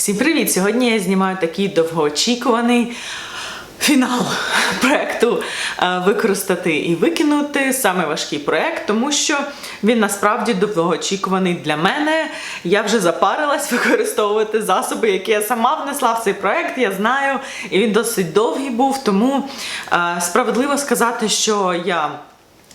Всім привіт! Сьогодні я знімаю такий довгоочікуваний фінал проекту е, використати і викинути саме важкий проект, тому що він насправді довгоочікуваний для мене. Я вже запарилась використовувати засоби, які я сама внесла в цей проект. Я знаю, і він досить довгий був. Тому е, справедливо сказати, що я.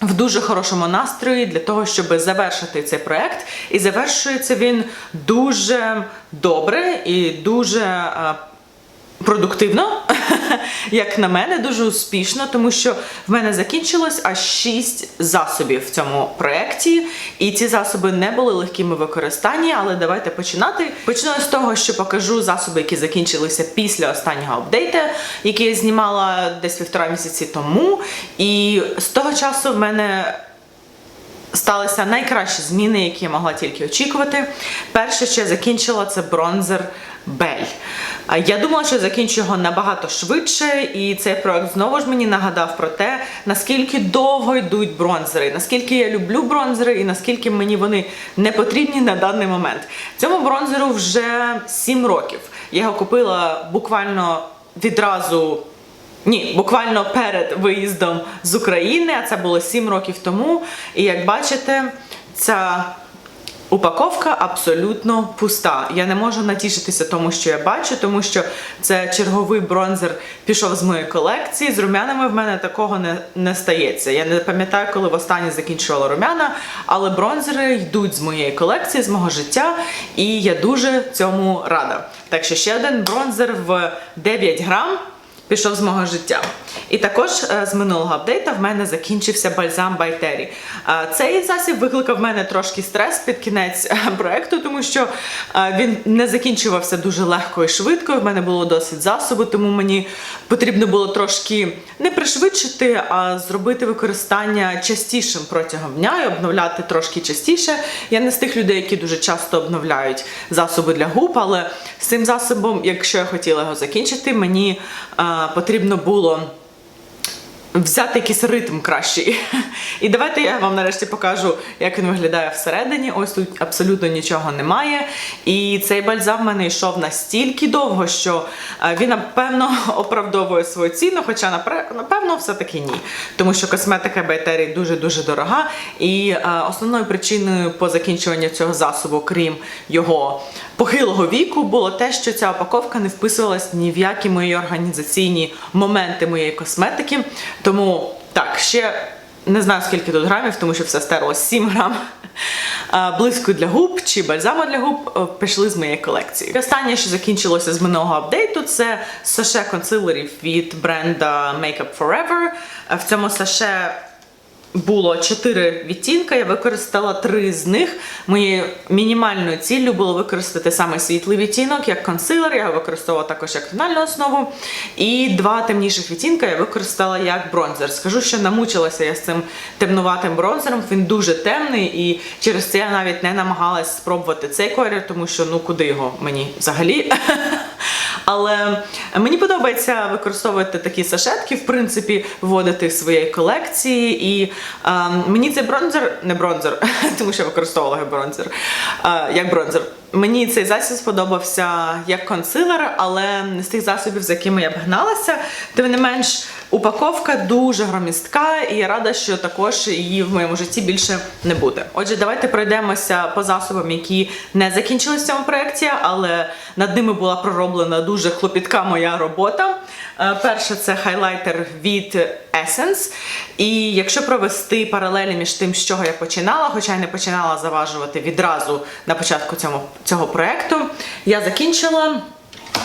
В дуже хорошому настрої для того, щоб завершити цей проект. І завершується він дуже добре і дуже е, продуктивно, як на мене, дуже успішно, тому що в мене закінчилось аж 6 засобів в цьому проєкті. І ці засоби не були легкими в використанні, але давайте починати. Почну з того, що покажу засоби, які закінчилися після останнього апдейта, який я знімала десь півтора місяці тому. І з того часу в мене сталися найкращі зміни, які я могла тільки очікувати. Перше, що я закінчила, це бронзер Бель. Я думала, що закінчу його набагато швидше, і цей проект знову ж мені нагадав про те, наскільки довго йдуть бронзери, наскільки я люблю бронзери і наскільки мені вони не потрібні на даний момент. Цьому бронзеру вже 7 років. Я його купила буквально відразу. Ні, буквально перед виїздом з України, а це було 7 років тому. І як бачите, ця упаковка абсолютно пуста. Я не можу натішитися тому, що я бачу, тому що це черговий бронзер пішов з моєї колекції. З румянами в мене такого не, не стається. Я не пам'ятаю, коли востаннє закінчувала румяна, але бронзери йдуть з моєї колекції, з мого життя, і я дуже цьому рада. Так що ще один бронзер в 9 грам пішов з мого життя. І також е, з минулого апдейта в мене закінчився бальзам Байтері. Цей засіб викликав в мене трошки стрес під кінець е, проекту, тому що е, він не закінчувався дуже легко і швидко. В мене було досить засобу, тому мені потрібно було трошки не пришвидшити, а зробити використання частішим протягом дня і обновляти трошки частіше. Я не з тих людей, які дуже часто обновляють засоби для губ, але з цим засобом, якщо я хотіла його закінчити, мені потрібно було. Взяти якийсь ритм кращий. І давайте я вам нарешті покажу, як він виглядає всередині. Ось тут абсолютно нічого немає. І цей бальзам в мене йшов настільки довго, що е, він, напевно, оправдовує свою ціну, хоча, напевно, все-таки ні. Тому що косметика Байтері дуже-дуже дорога. І е, основною причиною по закінчуванню цього засобу, крім його похилого віку, було те, що ця упаковка не вписувалась ні в які мої організаційні моменти моєї косметики. Тому так, ще не знаю скільки тут грамів, тому що все стерлось 7 грам. Блиску для губ чи бальзаму для губ е, пішли з моєї колекції. І Останнє, що закінчилося з минулого апдейту, це саше консилерів від бренда Makeup Forever. Е, В цьому саше було 4 відтінка, я використала 3 з них. Моєю мінімальною ціллю було використати саме світлий відтінок як консилер, я його використовувала також як тональну основу. І два темніших відтінка я використала як бронзер. Скажу, що намучилася я з цим темнуватим бронзером. Він дуже темний, і через це я навіть не намагалась спробувати цей колір, тому що ну куди його мені взагалі. Але мені подобається використовувати такі сашетки, в принципі, вводити в своєї колекції. І е, мені цей бронзер, не бронзер, тому що я використовувала бронзер, е, як бронзер. Мені цей засіб сподобався як консилер, але з тих засобів, з якими я б гналася. Тим не менш, упаковка дуже громістка, і я рада, що також її в моєму житті більше не буде. Отже, давайте пройдемося по засобам, які не закінчилися в цьому проєкті, але над ними була пророблена дуже клопітка моя робота. Е, Перше це хайлайтер від Essence. І якщо провести паралелі між тим, з чого я починала, хоча я не починала заважувати відразу на початку цього, цього проєкту, я закінчила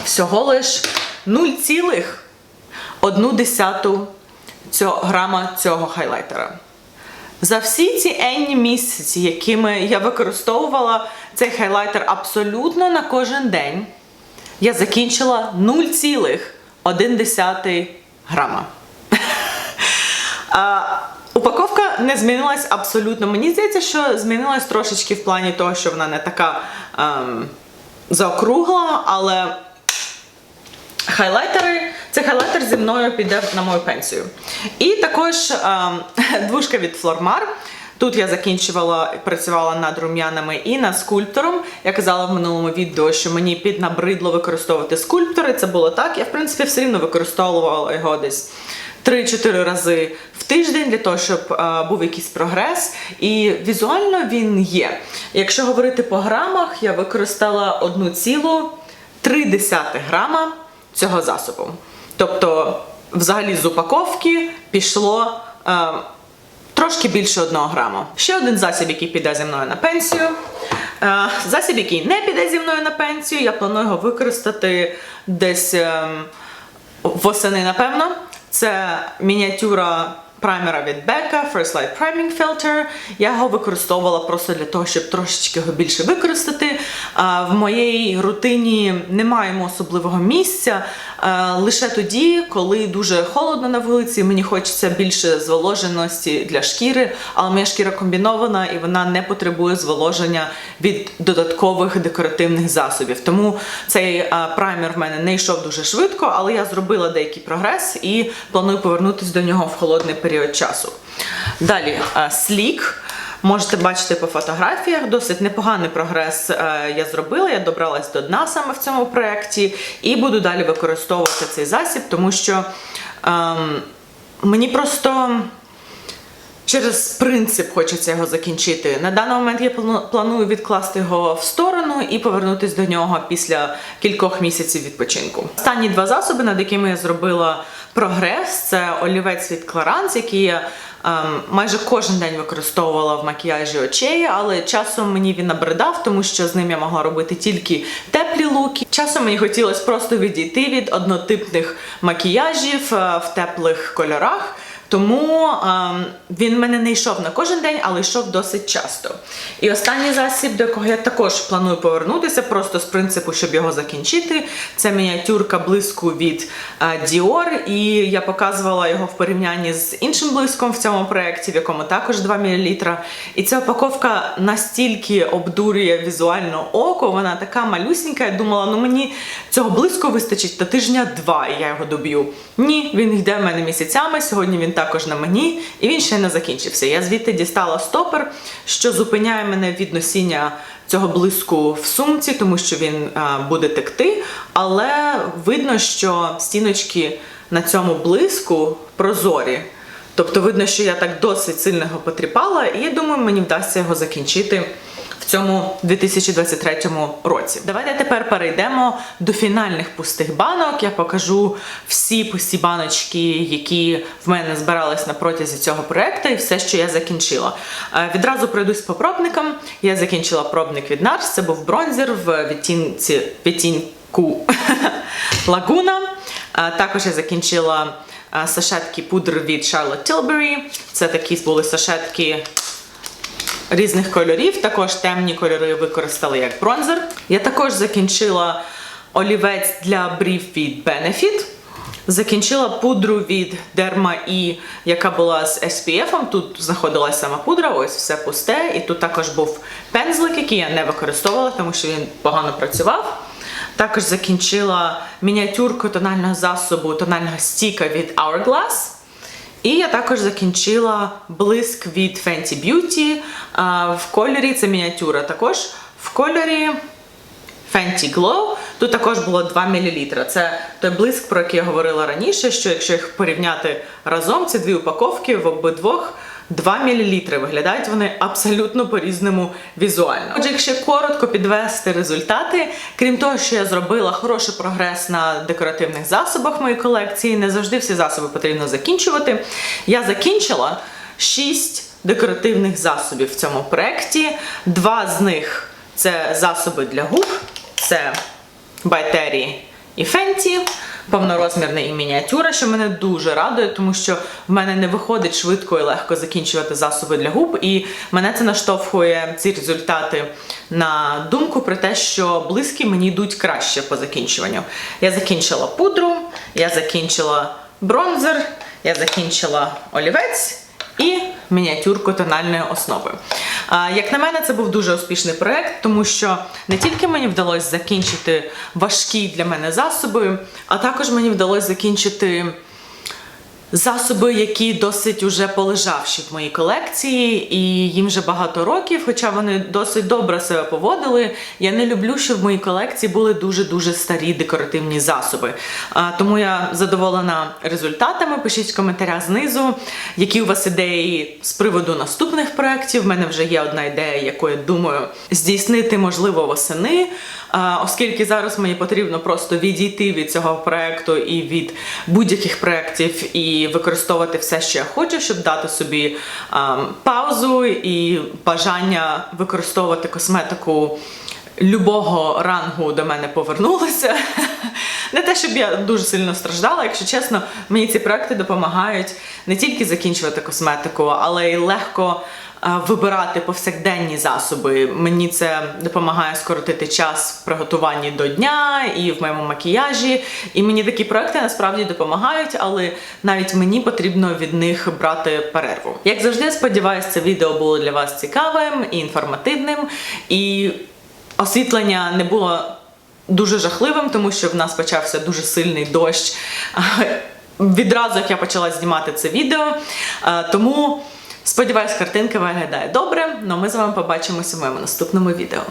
всього лиш 0,1 цього, грама цього хайлайтера. За всі ці енні місяці, якими я використовувала цей хайлайтер абсолютно на кожен день, я закінчила 0,1 грама. Упаковка не змінилась абсолютно. Мені здається, що змінилась трошечки в плані того, що вона не така ем, заокругла, але хайлайтери. Цей хайлайтер зі мною піде на мою пенсію. І також ем, двушка від Flormar. Тут я закінчувала працювала над рум'янами і над скульптором. Я казала в минулому відео, що мені піднабридло використовувати скульптори. Це було так. Я в принципі все рівно використовувала його десь 3-4 рази в тиждень для того, щоб е, був якийсь прогрес. І візуально він є. Якщо говорити по грамах, я використала 1,3 грама цього засобу. Тобто, взагалі з упаковки пішло. Е, Трошки більше одного граму. Ще один засіб, який піде зі мною на пенсію. Е, Засіб, який не піде зі мною на пенсію, я планую його використати десь е, восени, напевно. Це мініатюра праймера від Becca First Light Priming Filter. Я його використовувала просто для того, щоб трошечки його більше використати. В моїй рутині немає йому особливого місця. Лише тоді, коли дуже холодно на вулиці, мені хочеться більше зволоженості для шкіри, але моя шкіра комбінована і вона не потребує зволоження від додаткових декоративних засобів. Тому цей праймер в мене не йшов дуже швидко, але я зробила деякий прогрес і планую повернутися до нього в холодний період часу. Далі слік. Можете бачити по фотографіях, досить непоганий прогрес е, я зробила. Я добралась до дна саме в цьому проєкті і буду далі використовувати цей засіб, тому що ем, мені просто через принцип хочеться його закінчити. На даний момент я плану- планую відкласти його в сторону і повернутися до нього після кількох місяців відпочинку. Останні два засоби, над якими я зробила прогрес, це олівець від Clarins, який я ем, майже кожен день використовувала в макіяжі очей, але часом мені він набридав, тому що з ним я могла робити тільки теплі луки. Часом мені хотілося просто відійти від однотипних макіяжів е, в теплих кольорах. Тому ем, він мене не йшов на кожен день, але йшов досить часто. І останній засіб, до якого я також планую повернутися, просто з принципу, щоб його закінчити. Це мініатюрка блиску від е, Dior. І я показувала його в порівнянні з іншим блиском в цьому проєкті, в якому також 2 мл. І ця упаковка настільки обдурює візуально око, вона така малюсенька. Я думала, ну мені цього блиску вистачить на тижня два, і я його доб'ю. Ні, він йде в мене місяцями. Сьогодні він також на мені, і він ще не закінчився. Я звідти дістала стопер, що зупиняє мене від носіння цього блиску в сумці, тому що він а, буде текти. Але видно, що стіночки на цьому блиску прозорі. Тобто видно, що я так досить сильно його потріпала, і я думаю, мені вдасться його закінчити в цьому 2023 році. Давайте тепер перейдемо до фінальних пустих банок. Я покажу всі пусті баночки, які в мене збирались на протязі цього проекту, і все, що я закінчила. Е, Відразу пройдусь по пробникам. Я закінчила пробник від NARS, це був бронзер в відтінці відтінку Лагуна. Е, Також я закінчила е, сашетки пудр від Charlotte Tilbury. Це такі були сашетки різних кольорів. Також темні кольори використали як бронзер. Я також закінчила олівець для брів від Benefit. Закінчила пудру від Derma E, яка була з SPF. Тут знаходилася сама пудра, ось все пусте. І тут також був пензлик, який я не використовувала, тому що він погано працював. Також закінчила мініатюрку тонального засобу, тонального стіка від Hourglass. І я також закінчила блиск від Fenty Beauty в кольорі, це мініатюра також в кольорі Fenty Glow. Тут також було 2 мл. Це той блиск, про який я говорила раніше, що якщо їх порівняти разом, ці дві упаковки в обидвох 2 мл. Виглядають вони абсолютно по-різному візуально. Отже, якщо коротко підвести результати, крім того, що я зробила хороший прогрес на декоративних засобах моєї колекції, не завжди всі засоби потрібно закінчувати. Я закінчила 6 декоративних засобів в цьому проєкті. Два з них це засоби для губ, це Terry і Fenty повнорозмірний і мініатюра, що мене дуже радує, тому що в мене не виходить швидко і легко закінчувати засоби для губ, і мене це наштовхує ці результати на думку про те, що близькі мені йдуть краще по закінчуванню. Я закінчила пудру, я закінчила бронзер, я закінчила олівець і мініатюрку тональної основи. Як на мене, це був дуже успішний проект, тому що не тільки мені вдалося закінчити важкі для мене засоби, а також мені вдалося закінчити засоби, які досить уже полежавші в моїй колекції, і їм вже багато років, хоча вони досить добре себе поводили. Я не люблю, щоб в моїй колекції були дуже-дуже старі декоративні засоби. А, тому я задоволена результатами. Пишіть в коментарях знизу, які у вас ідеї з приводу наступних проєктів. У мене вже є одна ідея, яку я думаю здійснити, можливо, восени. А, оскільки зараз мені потрібно просто відійти від цього проекту і від будь-яких проєктів і використовувати все, що я хочу, щоб дати собі ем, паузу і бажання використовувати косметику любого рангу до мене повернулося. Не те, щоб я дуже сильно страждала, якщо чесно, мені ці проекти допомагають не тільки закінчувати косметику, але й легко е, вибирати повсякденні засоби. Мені це допомагає скоротити час в приготуванні до дня і в моєму макіяжі. І мені такі проекти насправді допомагають, але навіть мені потрібно від них брати перерву. Як завжди, сподіваюся, це відео було для вас цікавим і інформативним. І освітлення не було дуже жахливим, тому що в нас почався дуже сильний дощ. Відразу як я почала знімати це відео. Е, Тому сподіваюсь, картинка виглядає добре. Ну ми з вами побачимося в моєму наступному відео.